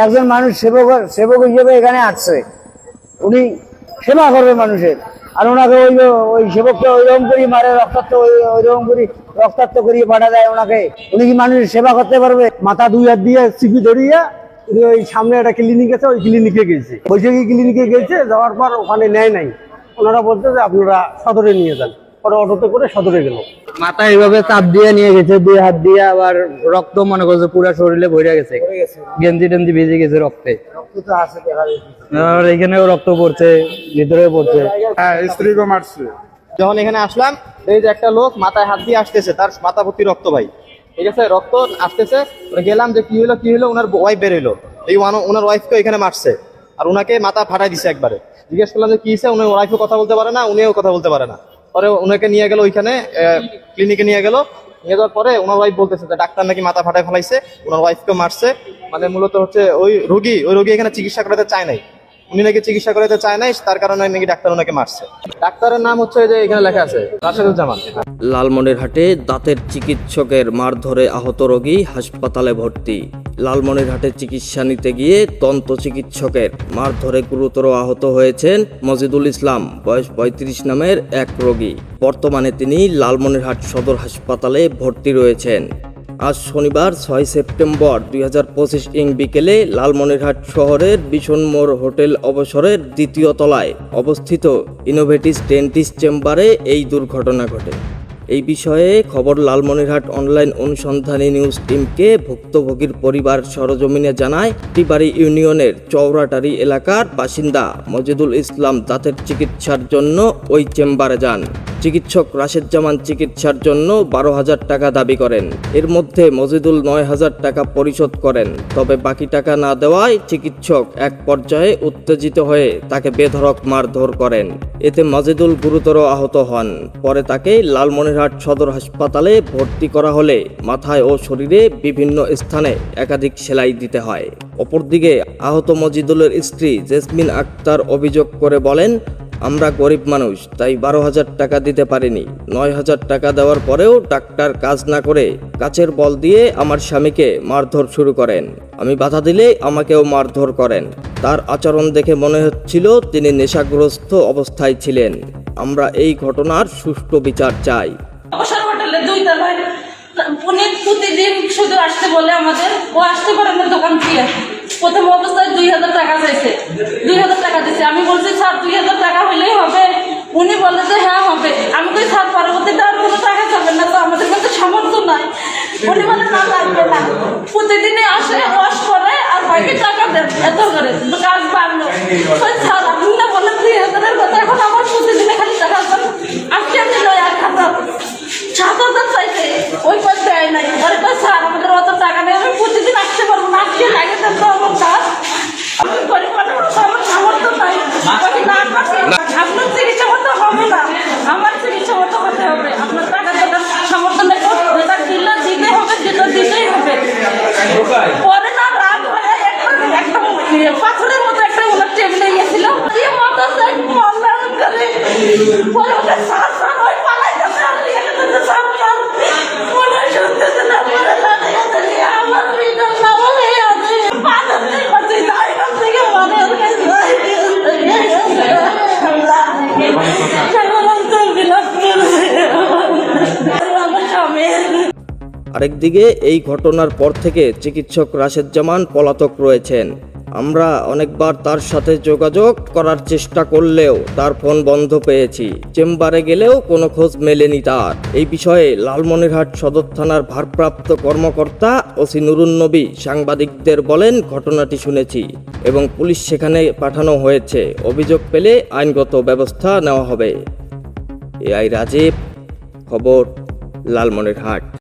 একজন মানুষ সেবক সেবক হিসেবে এখানে আসছে। উনি সেবা করবে মানুষের। আর ওনাকে ওই ওই সেবককে ওইরকম করি মারে, রক্তাক্ত ওই- ওইরকম করি রক্তাক্ত করিয়ে পাঠা দেয় ওনাকে। উনি কি মানুষের সেবা করতে পারবে? মাথা দুই হাত দিয়ে চিপি ধরিয়ে ওই সামনে একটা ক্লিনিক আছে ওই ক্লিনিকে গেছে। বৈশাখী ক্লিনিকে গেছে, যাওয়ার পর ওখানে নেয় নাই। ওনারা বলতে যে আপনারা সদরে নিয়ে যান। পরে অটোতে করে সদরে গেল। মাথা এইভাবে চাপ দিয়ে নিয়ে গেছে দুই হাত দিয়ে আবার রক্ত মনে করছে পুরো শরীরে ভরে গেছে। গেঞ্জি টেঞ্জি ভিজে গেছে রক্তে। আর এখানেও রক্ত পড়ছে ভিতরে পড়ছে। হ্যাঁ স্ত্রীকে মারছে। যখন এখানে আসলাম এই যে একটা লোক মাথায় হাত দিয়ে আসতেছে তার মাথা ভর্তি রক্ত ভাই। ঠিক আছে রক্ত আসতেছে গেলাম যে কি হলো কি হলো ওনার ওয়াইফ বের হইল এই ওনার ওয়াইফকে এখানে মারছে। আর ওনাকে মাথা ফাটাই দিছে একবারে। জিজ্ঞেস করলাম যে কি হয়েছে উনি ওয়াইফও কথা বলতে পারে না উনিও কথা বলতে পারে না। পরে ওনাকে নিয়ে গেল ওইখানে ক্লিনিকে নিয়ে গেল। নিয়ে যাওয়ার পরে ওনার ওয়াইফ বলতেছে যে ডাক্তার নাকি মাথা ফাটাই ফেলাইছে ওনার ওয়াইফকে মারছে। মানে মূলত হচ্ছে ওই রোগী ওই রোগী এখানে চিকিৎসা করাতে চায় নাই। উনি নাকি চিকিৎসা করাতে চায় নাই, তার কারণে নাকি ডাক্তার ওনাকে মারছে। ডাক্তারের নাম হচ্ছে যে এখানে লেখা আছে, রাশেদুজ্জামান। লালমনিরহাটে দাঁতের চিকিৎসকের মারধরে আহত রোগী হাসপাতালে ভর্তি। লালমনিরহাটে চিকিৎসা নিতে গিয়ে দন্ত চিকিৎসকের মারধরে গুরুতর আহত হয়েছেন মজিদুল ইসলাম, বয়স পঁয়ত্রিশ নামের এক রোগী। বর্তমানে তিনি লালমনিরহাট সদর হাসপাতালে ভর্তি রয়েছেন। আজ শনিবার ছয় সেপ্টেম্বর দুই হাজার পঁচিশ ইং বিকেলে লালমনিরহাট শহরের বিশন মোড় হোটেল অবসরের দ্বিতীয় তলায় অবস্থিত ইনোভেটিস ডেন্টিস্ট চেম্বারে এই দুর্ঘটনা ঘটে। এই বিষয়ে খবর লালমনিরহাট অনলাইন অনুসন্ধানী নিউজ টিমকে ভুক্তভোগীর পরিবার সরজমিনে জানায় টিবাড়ি ইউনিয়নের চৌরাটারি এলাকার বাসিন্দা মজিদুল ইসলাম দাঁতের চিকিৎসার জন্য ওই চেম্বারে যান। চিকিৎসক রাশেদ জামান চিকিৎসার জন্য বারো হাজার টাকা দাবি করেন। এর মধ্যে মজিদুল নয় হাজার টাকা পরিশোধ করেন। তবে বাকি টাকা না দেওয়ায় চিকিৎসক এক পর্যায়ে উত্তেজিত হয়ে তাকে বেধড়ক মারধর করেন। এতে মজিদুল গুরুতর আহত হন। পরে তাকে লালমনিরহাট সদর হাসপাতালে ভর্তি করা হলে মাথায় ও শরীরে বিভিন্ন স্থানে একাধিক সেলাই দিতে হয়। অপরদিকে আহত মজিদুলের স্ত্রী জেসমিন আক্তার অভিযোগ করে বলেন আমরা গরিব মানুষ, তাই বারো হাজার টাকা দিতে পারিনি। নয় হাজার টাকা দেওয়ার পরেও ডাক্তার কাজ না করে কাচের বল দিয়ে আমার স্বামীকে মারধর শুরু করেন। আমি বাধা দিলে আমাকেও মারধর করেন। তার আচরণ দেখে মনে হচ্ছিল তিনি নেশাগ্রস্ত অবস্থায় ছিলেন। আমরা এই ঘটনার সুষ্ঠু বিচার চাই। শুধু আসতে বলে আমাদের। ও আসতে পারে না, দোকান দিয়ে প্রথম অবস্থায় দুই হাজার টাকা চাইছে। দুই হাজার টাকা দিছে। আমি বলছি, স্যার, দুই হাজার টাকা হইলেই হবে। উনি বলে যে হ্যাঁ হবে। আমি কই, স্যার, পরবর্তীতে আর কোনো টাকা চাবেন না তো, আমাদের কাছে সামর্থ্য নাই। উনি বলে না, লাগবে না প্রতিদিনই আসে ওয়াশ করে আর বাকি টাকা দেন এত করে তো কাজ বাড়লো কই স্যার আপনি না বলেন দুই হাজারের কথা এখন আমার প্রতিদিনে খালি টাকা দেন আজকে আমি লয় এক হাজার সাত হাজার চাইছে ওই পর দেয় নাই পরে কয় স্যার আমাদের অত টাকা নেই আমি প্রতিদিন আসতে পারব না আজকে লাগে দেন তো আমার কাজ আমি গরিব মানুষ আমার সামর্থ্য নাই আমি না পারছি আপনার চিকিৎসা মতো হবে না আমার চিকিৎসা মতো হতে হবে আপনার টাকা দেওয়ার সামর্থ্য নেই যেটা দিলে দিতে হবে যেটা দিতেই হবে পরে না রাত হয়ে একটা একটা পাথরের মতো একটা ওনার টেবিলে গেছিল দিয়ে মাথা সাইড মারলাম করে পরে ওকে সার সার ওই পালাই যাবে আর লিখে দিতে সার সার মনে শুনতেছে না পরে লাগে আছে আমার ভিতর না বলে আছে পাথর থেকে বাঁচি না এখান থেকে মানে ওর কাছে যাই আল্লাহ কেমন তো বিলাপ করবে আমার স্বামী আরেকদিকে এই ঘটনার পর থেকে চিকিৎসক রাশেদ জামান পলাতক রয়েছেন। আমরা অনেকবার তার সাথে যোগাযোগ করার চেষ্টা করলেও তার ফোন বন্ধ পেয়েছি। চেম্বারে গেলেও কোনো খোঁজ মেলেনি তার। এই বিষয়ে লালমনিরহাট সদর থানার ভারপ্রাপ্ত কর্মকর্তা ওসি নুরুন নবী সাংবাদিকদের বলেন, ঘটনাটি শুনেছি এবং পুলিশ সেখানে পাঠানো হয়েছে। অভিযোগ পেলে আইনগত ব্যবস্থা নেওয়া হবে। এআই রাজীব, খবর, লালমনিরহাট।